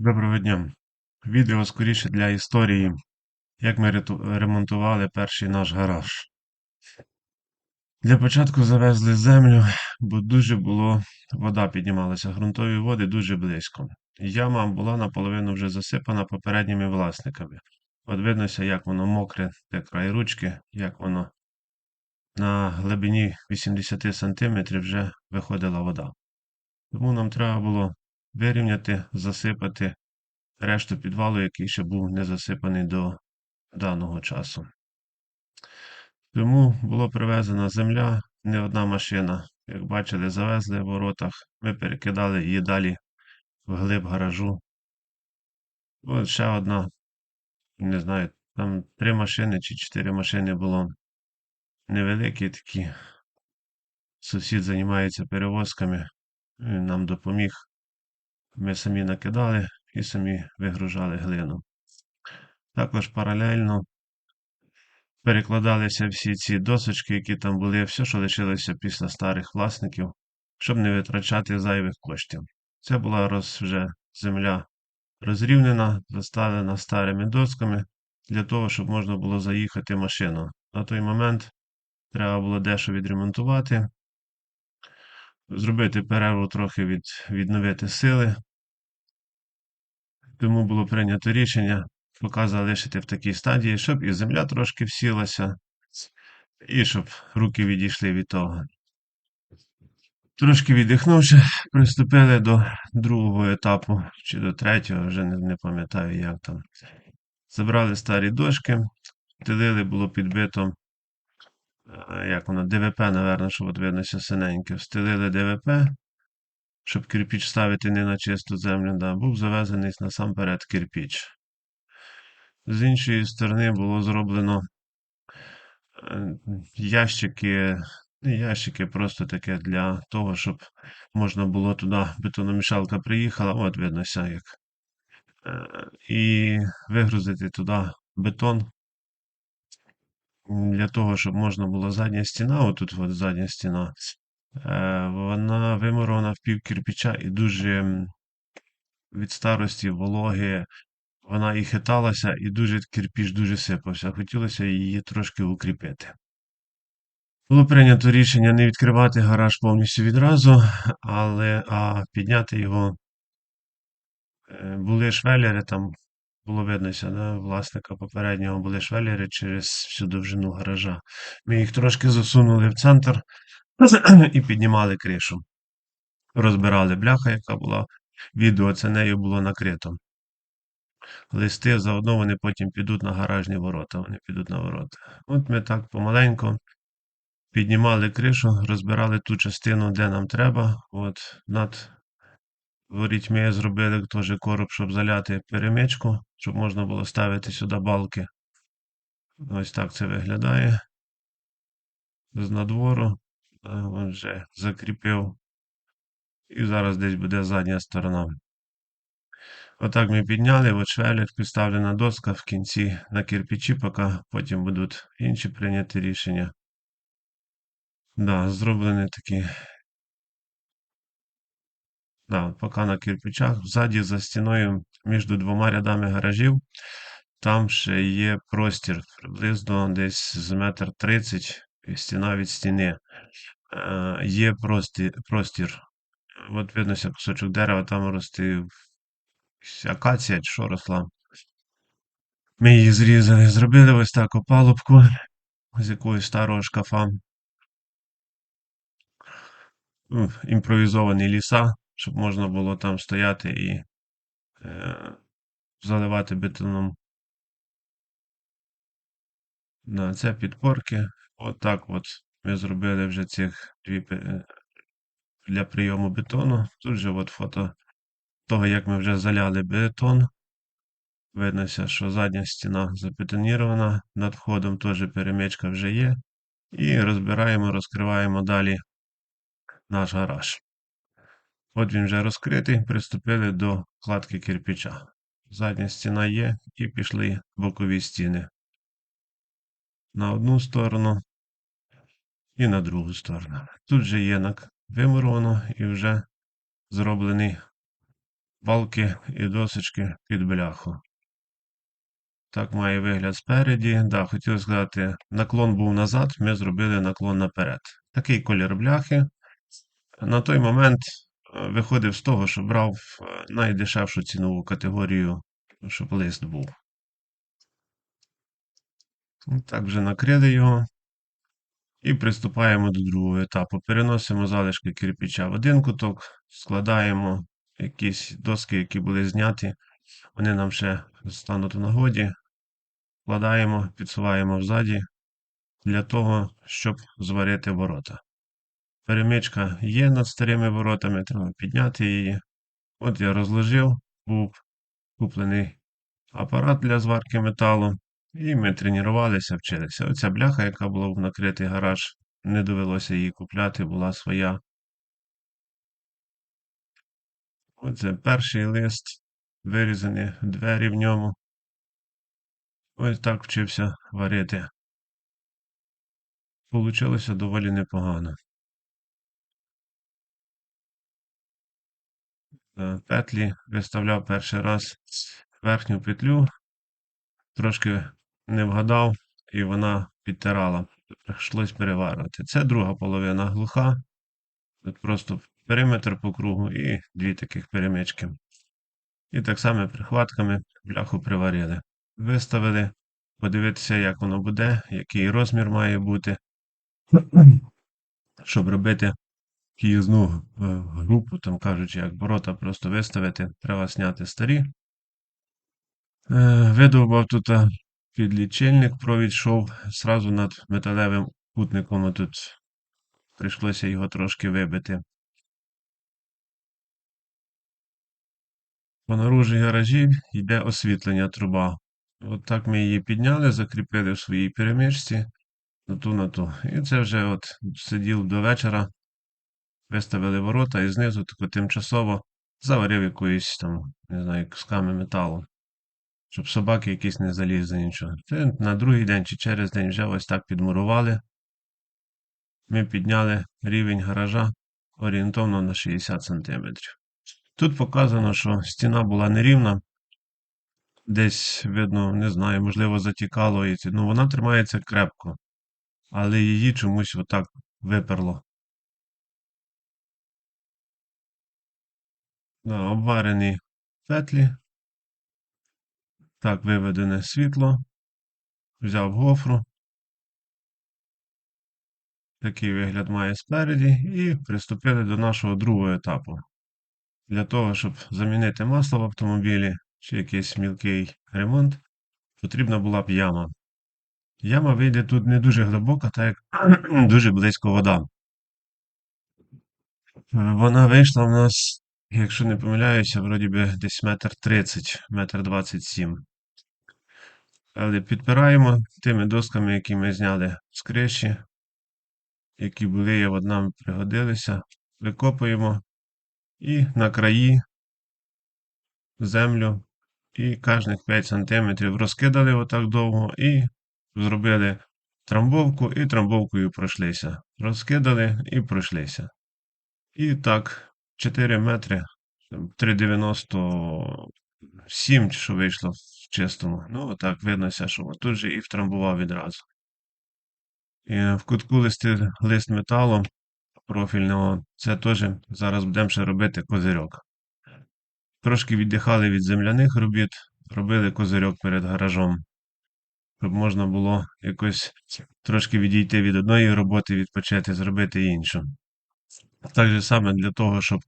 Доброго дня. Відео скоріше для історії, як ми ремонтували перший наш гараж. Для початку завезли землю, бо дуже було, вода піднімалася, ґрунтові води дуже близько. Яма була наполовину вже засипана попередніми власниками. От виднося, як воно мокре, де край ручки, як воно на глибині 80 см вже виходила вода. Тому нам треба було вирівняти, засипати решту підвалу, який ще був не засипаний до даного часу. Тому була привезена земля, не одна машина. Як бачили, завезли в воротах. Ми перекидали її далі в глиб гаражу. От ще одна, не знаю, там три машини чи чотири машини було невеликі такі. Сусід займається перевозками, він нам допоміг. Ми самі накидали і самі вигружали глину. Також паралельно перекладалися всі ці досочки, які там були, все, що лишилося після старих власників, щоб не витрачати зайвих коштів. Це була роз, вже земля розрівнена, заставлена старими досками, для того, щоб можна було заїхати машину. На той момент треба було дещо відремонтувати, зробити перерву трохи від, відновити сили. Тому було прийнято рішення поки залишити в такій стадії, щоб і земля трошки всілася, і щоб руки відійшли від того. Трошки віддихнувши, приступили до другого етапу, чи до третього, вже не, не пам'ятаю, як там. Забрали старі дошки, стелили, було підбито, е, як воно, ДВП, напевно, щоб от виднося синеньке. Встелили ДВП, щоб кирпіч ставити не на чисту землю, да, був завезений насамперед кирпіч. З іншої сторони було зроблено е, ящики, ящики, просто таке для того, щоб можна було туди, бетономішалка приїхала, от виднося як. Е, І вигрузити туди бетон. Для того, щоб можна було задня стіна, отут от задня стіна, вона вимурована в пів кирпича і дуже від старості, вологи, вона і хиталася, і дуже кирпіч дуже сипався. Хотілося її трошки укріпити. Було прийнято рішення не відкривати гараж повністю відразу, але а підняти його. Е, Були швеллери, там було виднося, да, власника попереднього були швеллери через всю довжину гаража. Ми їх трошки засунули в центр і піднімали кришу. Розбирали бляха, яка була. Відео це нею було накрито. Листи заодно вони потім підуть на гаражні ворота. Вони підуть на ворота. От ми так помаленьку піднімали кришу, розбирали ту частину, де нам треба. От над ворітьми зробили теж короб, щоб заляти перемичку, щоб можна було ставити сюди балки. Ось так це виглядає. З надвору. А, от закріпив. І зараз десь буде задня сторона. Отак ми підняли, от швелер, підставлена доска в кінці на кирпичі, поки потім будуть інші прийняті рішення. Да, зроблені такі. Да, поки на кирпичах. Ззаді за стіною між двома рядами гаражів. Там ще є простір, приблизно десь з метр тридцять стіна від стіни. Е, є простір, простір. От виднося кусочок дерева, там рости акація, чи що росла. Ми її зрізали, зробили ось так опалубку з якогось старого шкафа. Ну, імпровізовані ліса, щоб можна було там стояти і е, заливати бетоном. Да, це підпорки. Отак от ми зробили вже цих дві для прийому бетону. Тут же от фото того, як ми вже заляли бетон. Виднося, що задня стіна забетонірована, над входом теж перемичка вже є. І розбираємо, розкриваємо далі наш гараж. От він вже розкритий, приступили до кладки кирпича. Задня стіна є, і пішли бокові стіни. На одну сторону і на другу сторону. Тут же є вимуровано і вже зроблений палки і досочки під бляху. Так має вигляд спереді. Да, хотів сказати, наклон був назад, ми зробили наклон наперед. Такий колір бляхи. На той момент е, виходив з того, що брав е, найдешевшу цінову категорію, щоб лист був. Так вже накрили його. І приступаємо до другого етапу. Переносимо залишки кирпича в один куток, складаємо якісь доски, які були зняті. Вони нам ще стануть у нагоді. Вкладаємо, підсуваємо взаді для того, щоб зварити ворота. Перемичка є над старими воротами, треба підняти її. От я розложив, був куплений апарат для зварки металу. І ми тренувалися, вчилися. Оця бляха, яка була в накритий гараж, не довелося її купляти, була своя. Оце перший лист, вирізані двері в ньому. Ось так вчився варити. Получилося доволі непогано. Е, Петлі виставляв перший раз верхню петлю, трошки не вгадав, і вона підтирала. Прийшлось переварювати. Це друга половина глуха. Тут просто периметр по кругу і дві таких перемички. І так само прихватками бляху приварили. Виставили, подивитися, як воно буде, який розмір має бути. Щоб робити киїзну е, групу, там кажучи, як ворота просто виставити, треба зняти старі. Е, Видовбав тут е, підлічильник, провід йшов зразу над металевим кутником. Тут прийшлося його трошки вибити. По наружі гаражі йде освітлення труба. От так ми її підняли, закріпили в своїй перемичці на ту на ту. І це вже от сидів до вечора, виставили ворота і знизу тако тимчасово заварив якоюсь там, не знаю, кусками металу, щоб собаки якісь не залізли нічого. Це на другий день чи через день вже ось так підмурували. Ми підняли рівень гаража орієнтовно на 60 см. Тут показано, що стіна була нерівна. Десь, видно, не знаю, можливо, затікало. і Ну, вона тримається крепко, але її чомусь отак виперло. Да, обварені петлі. Так, виведене світло. Взяв гофру. Такий вигляд має спереді. І приступили до нашого другого етапу. Для того, щоб замінити масло в автомобілі чи якийсь мілкий ремонт, потрібна була б яма. Яма вийде тут не дуже глибока, так як дуже близько вода. Вона вийшла в нас, якщо не помиляюся, вроді би десь метр тридцять, метр двадцять сім. Але підпираємо тими досками, які ми зняли з криші, які були, от нам пригодилися, викопуємо і на краї землю, і кожних 5 см розкидали отак довго і зробили трамбовку, і трамбовкою пройшлися. Розкидали і пройшлися. І так, 4 метри, 3,97, чи що вийшло чистому. Ну, отак виднося, що тут же і втрамбував відразу. І в кутку листи, лист металу профільного, це теж зараз будемо ще робити козирьок. Трошки віддихали від земляних робіт, робили козирьок перед гаражом, щоб можна було якось трошки відійти від одної роботи, відпочити, зробити іншу. Так же саме для того, щоб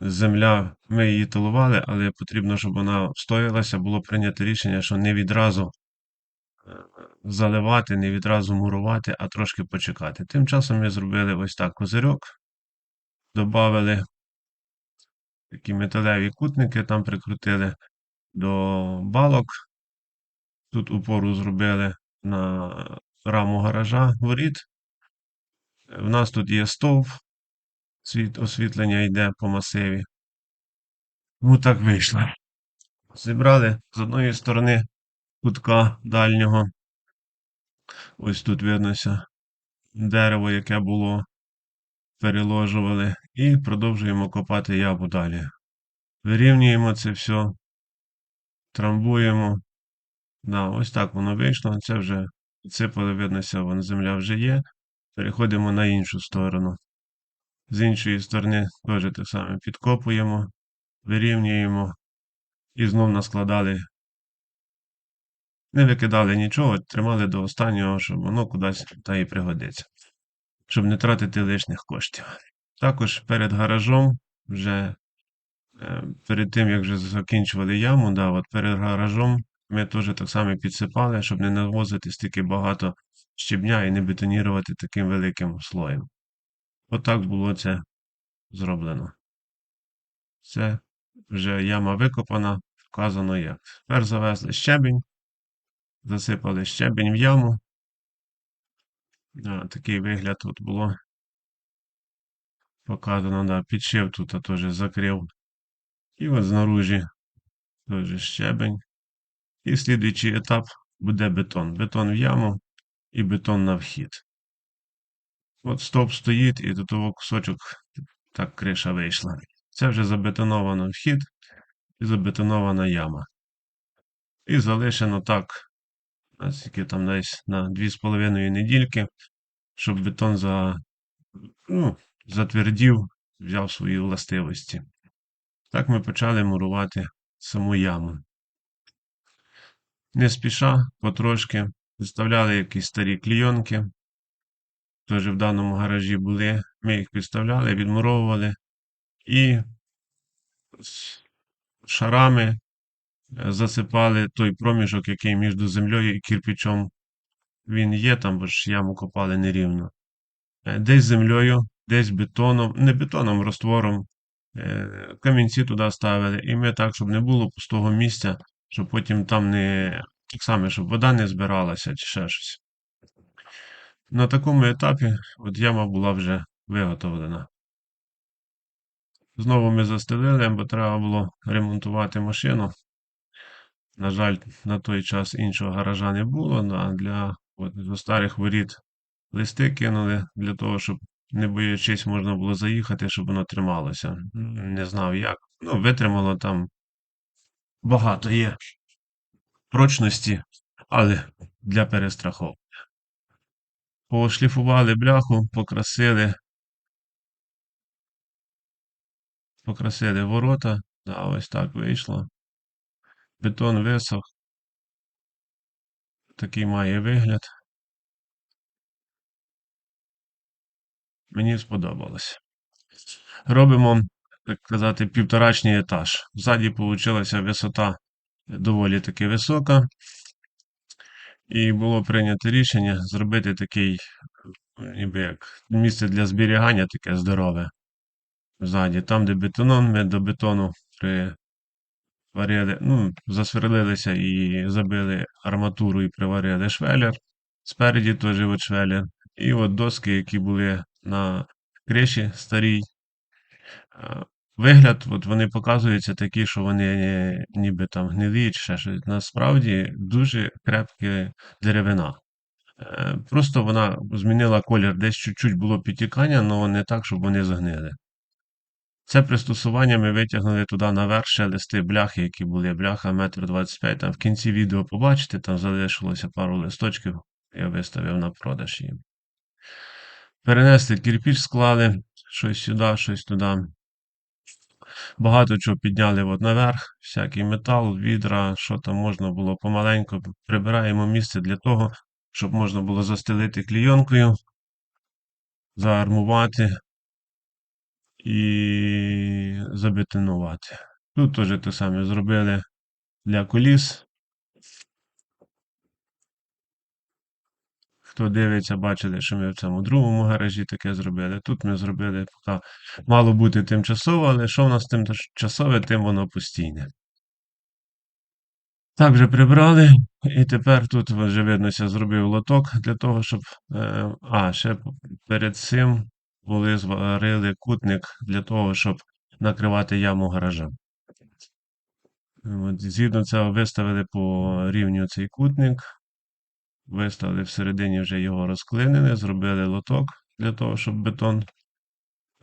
земля, ми її толували, але потрібно, щоб вона встоялася, було прийнято рішення, що не відразу е, заливати, не відразу мурувати, а трошки почекати. Тим часом ми зробили ось так козирьок, додали такі металеві кутники, там прикрутили до балок. Тут упору зробили на раму гаража воріт. В нас тут є стовп, світ, освітлення йде по масиві. Ну так вийшло. Зібрали з одної сторони кутка дальнього. Ось тут виднося дерево, яке було. Переложували, і продовжуємо копати яму далі. Вирівнюємо це все, трамбуємо. Да, ось так воно вийшло. Це вже підсипали, видно, ся, вон земля вже є. Переходимо на іншу сторону. З іншої сторони теж те саме підкопуємо, вирівнюємо і знов наскладали. Не викидали нічого, тримали до останнього, щоб воно кудись та і пригодиться, щоб не тратити лишніх коштів. Також перед гаражом, вже е, перед тим, як вже закінчували яму, да, от перед гаражом ми теж так само підсипали, щоб не навозити стільки багато щебня і не бетонірувати таким великим слоєм. Отак було це зроблено. Це вже яма викопана, вказано як. Тепер завезли щебінь, засипали щебінь в яму. Да, такий вигляд тут було. Показано, да, підшив тут теж закрив. І от знаружі теж щебень. І слідуючий етап буде бетон. Бетон в яму і бетон на вхід. От стовп стоїть, і до того кусочок так криша вийшла. Це вже забетоновано вхід і забетонована яма. І залишено так, наскільки там десь на 2,5 недільки, щоб бетон за, ну, затвердів, взяв свої властивості. Так ми почали мурувати саму яму. Не спіша, потрошки, виставляли якісь старі клійонки. Теж в даному гаражі були. Ми їх підставляли, відмуровували і з шарами е, засипали той проміжок, який між землею і кирпичом він є, там бо ж яму копали нерівно. Е, Десь землею, десь бетоном, не бетоном, роствором. е, Камінці туди ставили. І ми так, щоб не було пустого місця, щоб потім там не так само, щоб вода не збиралася чи ще щось. На такому етапі от яма була вже виготовлена. Знову ми застелили, бо треба було ремонтувати машину. На жаль, на той час іншого гаража не було. А для от, до старих воріт листи кинули для того, щоб, не боячись, можна було заїхати, щоб воно трималося. Не знав як. Ну, витримало там багато є прочності, але для перестраховки. Пошліфували бляху, покрасили. Покрасили ворота. Да, ось так вийшло. Бетон висох. Такий має вигляд. Мені сподобалось. Робимо, так казати, півторачний етаж. Ззаді вийшла висота доволі таки висока. І було прийнято рішення зробити такий, ніби як місце для зберігання таке здорове. Ззаді. Там, де бетоном, ми до бетону приварили, ну, засверлилися і забили арматуру і приварили швелер. Спереді теж от швелер. І от доски, які були на криші старій. Е, Вигляд, от вони показуються такі, що вони ніби там гнилі чи ще щось. Насправді дуже крепкі деревина. Е, Просто вона змінила колір, десь чуть-чуть було підтікання, але не так, щоб вони згнили. Це пристосування ми витягнули туди наверх ще листи бляхи, які були бляха 1,25 м. Там в кінці відео побачите, там залишилося пару листочків, я виставив на продаж їм. Перенесли кирпіч, склали щось сюди, щось туди. Багато чого підняли от наверх, всякий метал, відра, що там можна було помаленьку. Прибираємо місце для того, щоб можна було застелити клійонкою, заармувати і забетонувати. Тут теж те саме зробили для коліс. Хто дивиться, бачили, що ми в цьому другому гаражі таке зробили. Тут ми зробили, поки мало бути тимчасово, але що в нас тимчасове, тим воно постійне. Так вже прибрали, і тепер тут вже виднося зробив лоток для того, щоб. Е, а, ще перед цим були зварили кутник для того, щоб накривати яму гаража. От, Згідно цього виставили по рівню цей кутник. Виставили всередині вже його розклинене, зробили лоток для того, щоб бетон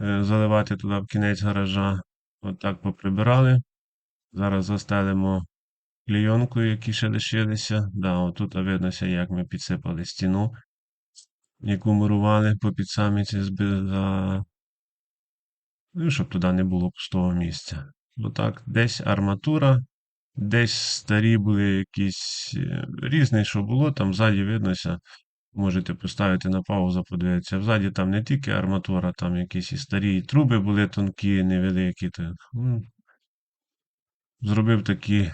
е, заливати туди в кінець гаража. Отак От поприбирали. Зараз застелимо клейонкою, які ще лишилися. Да, отут виднося, як ми підсипали стіну, яку мурували по під самі за... Ну, щоб туди не було пустого місця. Отак, десь арматура, десь старі були якісь е, різні, що було, там ззаді виднося. Можете поставити на паузу, подивитися. Взаді там не тільки арматура, там якісь і старі труби були тонкі, невеликі. то, ну, Зробив такі,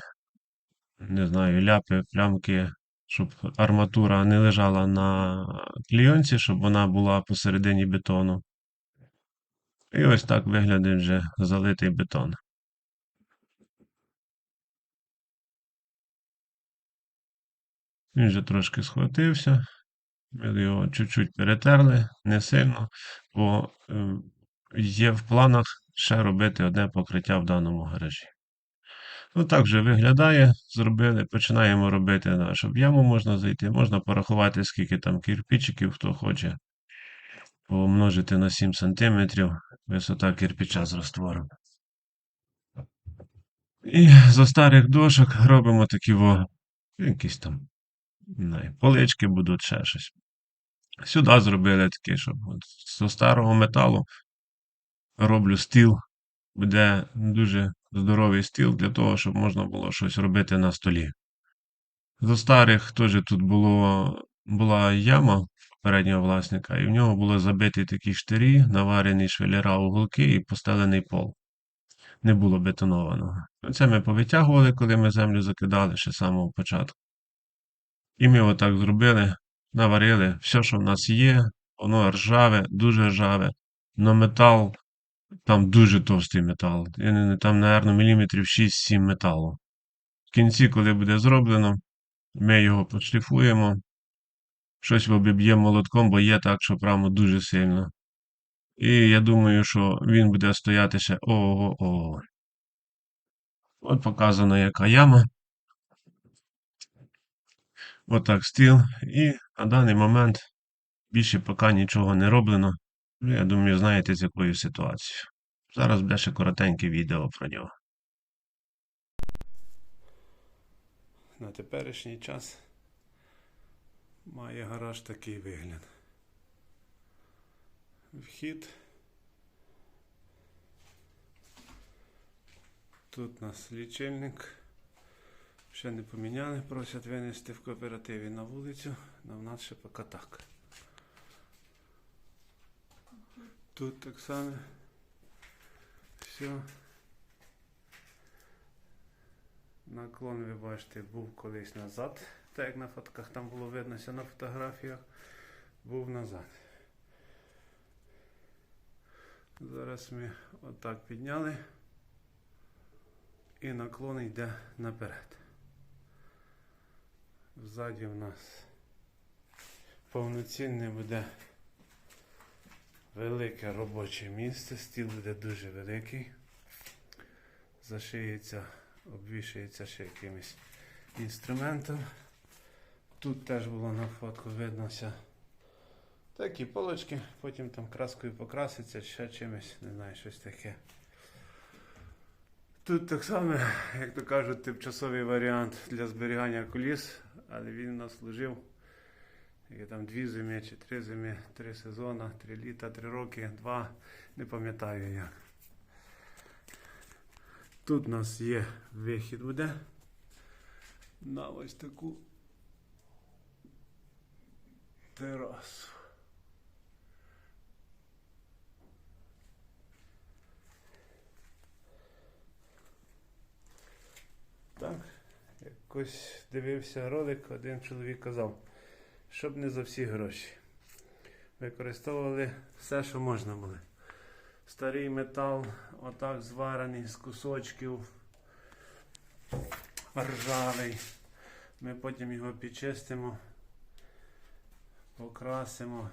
не знаю, ляпи, плямки, щоб арматура не лежала на клійонці, щоб вона була посередині бетону. І ось так виглядає вже залитий бетон. Він вже трошки схватився. Ми його чуть-чуть перетерли, не сильно, бо е, є в планах ще робити одне покриття в даному гаражі. Ну так вже виглядає. Зробили. Починаємо робити, да, щоб яму можна зайти. Можна порахувати, скільки там кирпичиків, хто хоче. Помножити на 7 см висота кирпича з раствором. І за старих дошок робимо такі во, якісь там полички будуть ще щось. Сюди зробили таке, щоб от з старого металу роблю стіл. Буде дуже здоровий стіл для того, щоб можна було щось робити на столі. З старих теж тут було, була яма попереднього власника, і в нього були забиті такі штирі, наварені швеліра уголки і постелений пол. Не було бетонованого. Це ми повитягували, коли ми землю закидали ще з самого початку. І ми отак зробили, наварили все, що в нас є, воно ржаве, дуже ржаве. Но метал, там дуже товстий метал. Там, напевно, міліметрів 6-7 металу. В кінці, коли буде зроблено, ми його пошліфуємо, щось обіб'ємо молотком, бо є так, що прямо дуже сильно. І я думаю, що він буде стояти ще ого-ого. От показано, яка яма. Отак стіл. І на даний момент більше поки нічого не роблено. Ну, Я думаю, знаєте, з якою ситуацією. Зараз буде ще коротеньке відео про нього. На теперішній час має гараж такий вигляд. Вхід. Тут у нас лічильник. Ще не поміняли, просять винести в кооперативі на вулицю, а в нас ще поки так. Тут так само. Все. Наклон, ви бачите, був колись назад, так як на фотках там було виднося на фотографіях, був назад. Зараз ми отак підняли і наклон йде наперед. Ззаді в нас повноцінне буде велике робоче місце, стіл буде дуже великий. Зашиється, обвішується ще якимось інструментом. Тут теж було на фотку виднося такі полочки, потім там краскою покраситься, ще чимось, не знаю, щось таке. Тут так само, як то кажуть, тимчасовий варіант для зберігання куліс, але він нас служив є там дві зими чи три зими, три сезони, три літа, три роки, два, не пам'ятаю як. Тут у нас є вихід буде на ось таку терасу. Так, якось дивився ролик, один чоловік казав, щоб не за всі гроші. Використовували все, що можна було. Старий метал, отак зварений з кусочків, ржавий. Ми потім його підчистимо, покрасимо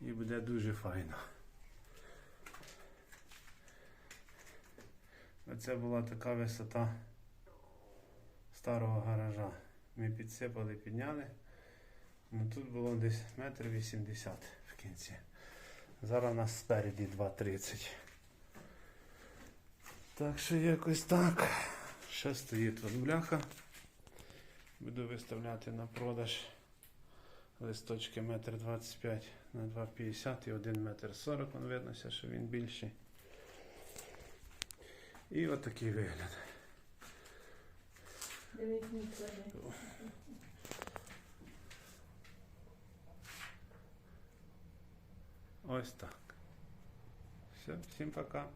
і буде дуже файно. Оце була така висота старого гаража. Ми підсипали, підняли. Ну тут було десь метр вісімдесят в кінці. Зараз у нас спереді 2,30. Так що якось так. Ще стоїть от бляха. Буду виставляти на продаж листочки 1,25 м на 2,50 і 1 метр 40 м. Виднося, що він більший. І отакий вигляд. Ось так. Все, всім пока.